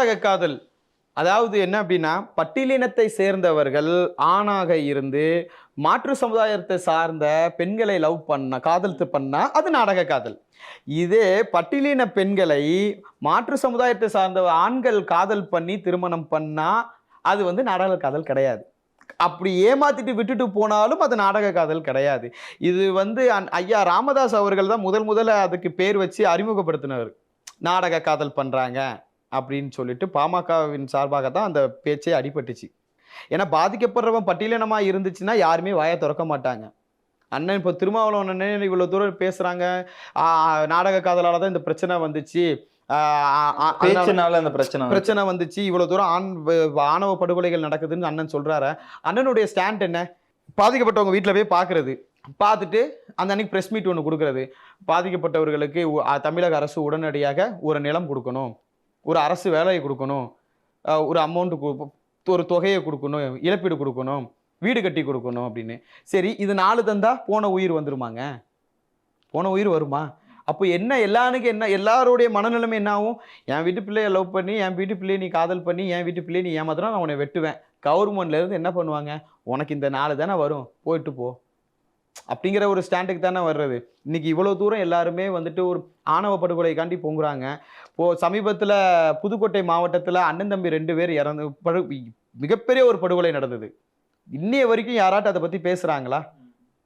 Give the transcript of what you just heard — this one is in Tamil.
நாடக காதல். அதாவது என்ன அப்படின்னா பட்டியலினத்தை சேர்ந்தவர்கள் ஆணாக இருந்து மாற்று சமுதாயத்தை சார்ந்த பெண்களை லவ் பண்ண காதல்த்து பண்ணா அது நாடக காதல். இதே பட்டியலின பெண்களை மாற்று சமுதாயத்தை சார்ந்த ஆண்கள் காதல் பண்ணி திருமணம் பண்ணா அது வந்து நாடக காதல் கிடையாது. அப்படி ஏமாத்திட்டு விட்டுட்டு போனாலும் அது நாடக காதல் கிடையாது. இது வந்து ஐயா ராமதாஸ் அவர்கள் தான் முதல் முதல்ல அதுக்கு பேர் வச்சு அறிமுகப்படுத்தினவர். நாடக காதல் பண்ணுறாங்க அப்படின்னு சொல்லிட்டு பாமகவின் சார்பாக தான் அந்த பேச்சே அடிபட்டுச்சு. ஏன்னா பாதிக்கப்படுறவன் பட்டியலினமா இருந்துச்சுன்னா யாருமே வாயை திறக்க மாட்டாங்க. அண்ணன் இப்போ திருமாவளவன் அண்ணன் இவ்வளோ தூரம் பேசுறாங்க. ஆ, நாடக காதலால தான் இந்த பிரச்சனை வந்துச்சு. பேச்சுனால அந்த பிரச்சனை. பிரச்சனை வந்துச்சு. இவ்வளவு தூரம் ஆண் ஆணவ படுகொலைகள் நடக்குதுன்னு அண்ணன் சொல்றாரு. அண்ணனுடைய ஸ்டாண்ட் என்ன? பாதிக்கப்பட்டவங்க வீட்டில் போய் பார்க்கறது பார்த்துட்டு அந்த அன்னைக்கு ப்ரெஸ் மீட் ஒன்று கொடுக்கறது. பாதிக்கப்பட்டவர்களுக்கு தமிழக அரசு உடனடியாக ஒரு நிலம் கொடுக்கணும். ஒரு அரசு வேலையை கொடுக்கணும். ஒரு அமௌண்ட்டு ஒரு தொகையை கொடுக்கணும் இழப்பீடு கொடுக்கணும் வீடு கட்டி கொடுக்கணும் அப்படின்னு. சரி இது நாலு தந்தா போன உயிர் வந்துருமாங்க? போன உயிர் வருமா? அப்போ என்ன எல்லானுக்கு என்ன எல்லாருடைய மனநிலைமை என்ன ஆகும் என் வீட்டு பிள்ளையை லவ் பண்ணி என் வீட்டு பிள்ளையை நீ காதல் பண்ணி என் வீட்டு பிள்ளையை நீ ஏமாத்தினா நான் உன்னை வெட்டுவேன். கவர்மெண்ட்லேருந்து என்ன பண்ணுவாங்க? உனக்கு இந்த நாலு தானே வரும். போயிட்டு போ. அப்படிங்கிற ஒரு ஸ்டாண்டுக்கு தானே வர்றது. இன்றைக்கி இவ்வளோ தூரம் எல்லாருமே வந்துட்டு ஒரு ஆணவ படுகொலைக்காண்டி பொங்குறாங்க. இப்போ சமீபத்தில் புதுக்கோட்டை மாவட்டத்தில் அண்ணன் தம்பி ரெண்டு பேர் இறந்து படு மிகப்பெரிய ஒரு படுகொலை நடந்தது. இன்னைய வரைக்கும் யாராட்டும் அதை பற்றி பேசுகிறாங்களா